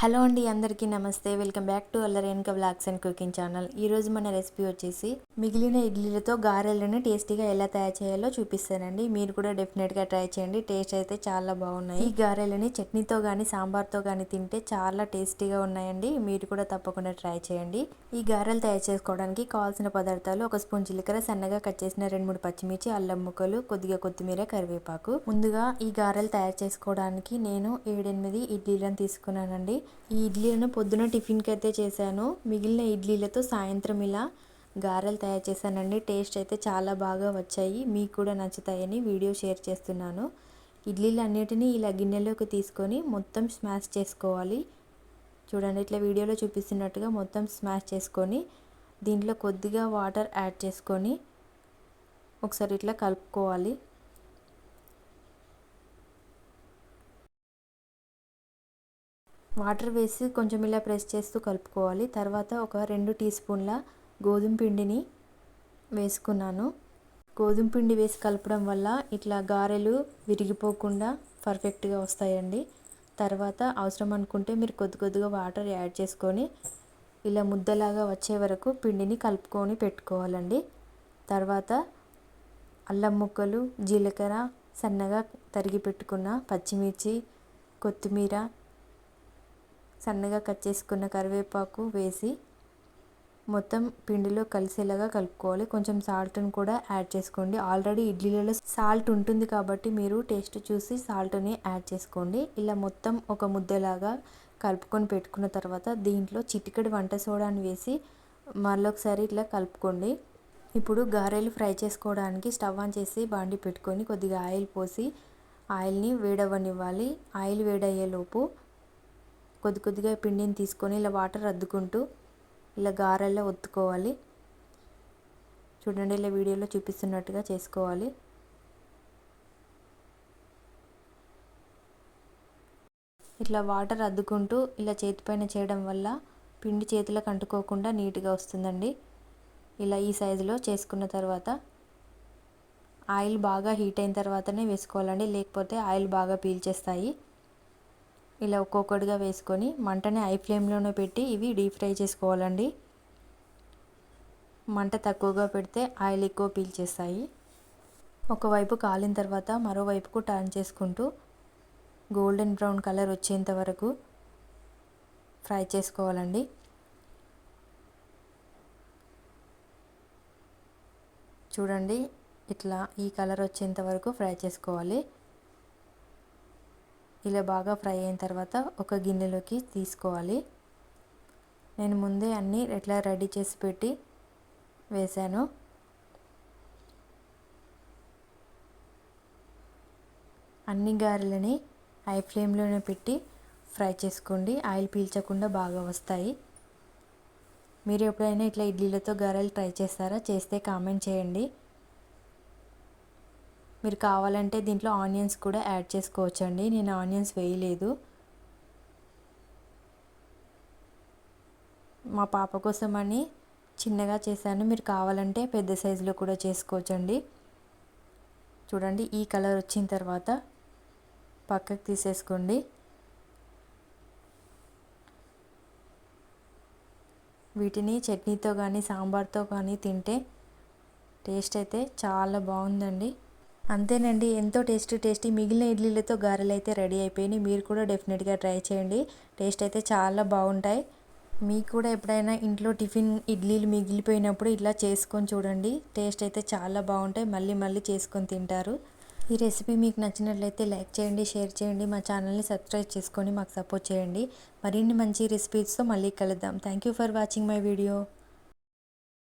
Hello అండి అందరికీ నమస్తే. వెల్కమ్ బ్యాక్ టు అల్లరేణక బ్లాగ్స్ అండ్ కుకింగ్ ఛానల్ ఈరోజు మన రెసిపీ వచ్చేసి మిగిలిన ఇడ్లీలతో గారెలను టేస్టీగా ఎలా తయారు చేయాలో చూపిస్తానండి. మీరు కూడా డెఫినెట్గా ట్రై చేయండి. టేస్ట్ అయితే చాలా బాగున్నాయి. ఈ గారెలని చట్నీతో కానీ సాంబార్తో కానీ తింటే చాలా టేస్టీగా ఉన్నాయండి. మీరు కూడా తప్పకుండా ట్రై చేయండి. ఈ గారెలు తయారు చేసుకోవడానికి కావాల్సిన పదార్థాలు ఒక స్పూన్ జీలకర్ర సన్నగా కట్ చేసిన రెండు మూడు పచ్చిమిర్చి అల్లం ముక్కలు కొద్దిగా కొత్తిమీర కరివేపాకు. ముందుగా ఈ గారెలు తయారు చేసుకోవడానికి నేను ఏడెనిమిది ఇడ్లీలను తీసుకున్నానండి. ఈ ఇడ్లీలను పొద్దున టిఫిన్కి అయితే చేశాను. మిగిలిన ఇడ్లీలతో సాయంత్రం ఇలా గారెలు తయారు చేశానండి. టేస్ట్ అయితే చాలా బాగా వచ్చాయి. మీకు కూడా నచ్చుతాయని వీడియో షేర్ చేస్తున్నాను. ఇడ్లీలు అన్నిటినీ ఇలా గిన్నెలోకి తీసుకొని మొత్తం స్మాష్ చేసుకోవాలి. చూడండి ఇట్లా వీడియోలో చూపిస్తున్నట్టుగా మొత్తం స్మాష్ చేసుకొని దీంట్లో కొద్దిగా వాటర్ యాడ్ చేసుకొని ఒకసారి ఇట్లా కలుపుకోవాలి. వాటర్ వేసి కొంచెం ఇలా ప్రెస్ చేస్తూ కలుపుకోవాలి. తర్వాత ఒక రెండు టీ స్పూన్ల గోధుమ పిండిని వేసుకున్నాను. గోధుమ పిండి వేసి కలపడం వల్ల ఇట్లా గారెలు విరిగిపోకుండా పర్ఫెక్ట్గా వస్తాయండి. తర్వాత అవసరం అనుకుంటే మీరు కొద్ది కొద్దిగా వాటర్ యాడ్ చేసుకొని ఇలా ముద్దలాగా వచ్చే వరకు పిండిని కలుపుకొని పెట్టుకోవాలండి. తర్వాత అల్లం ముక్కలు జీలకర్ర సన్నగా తరిగి పెట్టుకున్న పచ్చిమిర్చి కొత్తిమీర సన్నగా కట్ చేసుకున్న కరివేపాకు వేసి మొత్తం పిండిలో కలిసేలాగా కలుపుకోవాలి. కొంచెం సాల్ట్ని కూడా యాడ్ చేసుకోండి. ఆల్రెడీ ఇడ్లీలలో సాల్ట్ ఉంటుంది కాబట్టి మీరు టేస్ట్ చూసి సాల్ట్ని యాడ్ చేసుకోండి. ఇలా మొత్తం ఒక ముద్దలాగా కలుపుకొని పెట్టుకున్న తర్వాత దీంట్లో చిటికెడు వంట సోడాని వేసి మళ్ళొకసారి ఇట్లా కలుపుకోండి. ఇప్పుడు గారెలు ఫ్రై చేసుకోవడానికి స్టవ్ ఆన్ చేసి బాండి పెట్టుకొని కొద్దిగా ఆయిల్ పోసి ఆయిల్ని వేడవ్వనివ్వాలి. ఆయిల్ వేడయ్యేలోపు కొద్ది కొద్దిగా పిండిని తీసుకొని ఇలా వాటర్ అద్దుకుంటూ ఇలా గారెల్లో ఒత్తుకోవాలి. చూడండి ఇలా వీడియోలో చూపిస్తున్నట్టుగా చేసుకోవాలి. ఇట్లా వాటర్ అద్దుకుంటూ ఇలా చేతిపైన చేయడం వల్ల పిండి చేతులకు అంటుకోకుండా నీట్గా వస్తుందండి. ఇలా ఈ సైజులో చేసుకున్న తర్వాత ఆయిల్ బాగా హీట్ అయిన తర్వాతనే వేసుకోవాలండి. లేకపోతే ఆయిల్ బాగా పీల్చేస్తాయి. ఇలా ఒక్కొక్కటిగా వేసుకొని మంటని హై ఫ్లేమ్లోనే పెట్టి ఇవి డీప్ ఫ్రై చేసుకోవాలండి. మంట తక్కువగా పెడితే ఆయిల్ ఎక్కువ పీల్చేస్తాయి ఒకవైపు కాలిన తర్వాత మరోవైపుకు టర్న్ చేసుకుంటూ గోల్డెన్ బ్రౌన్ కలర్ వచ్చేంత వరకు ఫ్రై చేసుకోవాలండి. చూడండి ఇట్లా ఈ కలర్ వచ్చేంత వరకు ఫ్రై చేసుకోవాలి. ఇలా బాగా ఫ్రై అయిన తర్వాత ఒక గిన్నెలోకి తీసుకోవాలి. నేను ముందే అన్నీ ఎట్లా రెడీ చేసి పెట్టి వేసాను అన్ని గారెలని హై ఫ్లేమ్లోనే పెట్టి ఫ్రై చేసుకోండి. ఆయిల్ పీల్చకుండా బాగా వస్తాయి. మీరు ఎప్పుడైనా ఇట్లా ఇడ్లీలతో గారెలు ట్రై చేస్తారా? చేస్తే కామెంట్ చేయండి. మీరు కావాలంటే దీంట్లో ఆనియన్స్ కూడా యాడ్ చేసుకోవచ్చండి. నేను ఆనియన్స్ వేయలేదు. మా పాప కోసం అని చిన్నగా చేశాను. మీరు కావాలంటే పెద్ద సైజులో కూడా చేసుకోవచ్చండి. చూడండి ఈ కలర్ వచ్చిన తర్వాత పక్కకు తీసేసుకోండి. వీటిని చట్నీతో కానీ సాంబార్తో కానీ తింటే టేస్ట్ అయితే చాలా బాగుందండి. అంతేనండి. ఎంతో టేస్టీ టేస్టీ మిగిలిన ఇడ్లీలతో గారెలు అయితే రెడీ అయిపోయినాయి. మీరు కూడా డెఫినెట్గా ట్రై చేయండి. టేస్ట్ అయితే చాలా బాగుంటాయి. మీకు కూడా ఎప్పుడైనా ఇంట్లో టిఫిన్ ఇడ్లీలు మిగిలిపోయినప్పుడు ఇలా చేసుకొని చూడండి. టేస్ట్ అయితే చాలా బాగుంటాయి. మళ్ళీ మళ్ళీ చేసుకొని తింటారు. ఈ రెసిపీ మీకు నచ్చినట్లయితే లైక్ చేయండి షేర్ చేయండి. మా ఛానల్ని సబ్స్క్రైబ్ చేసుకొని మాకు సపోర్ట్ చేయండి. మరిన్ని మంచి రెసిపీస్తో మళ్ళీ కలుద్దాం. Thank you for watching my video.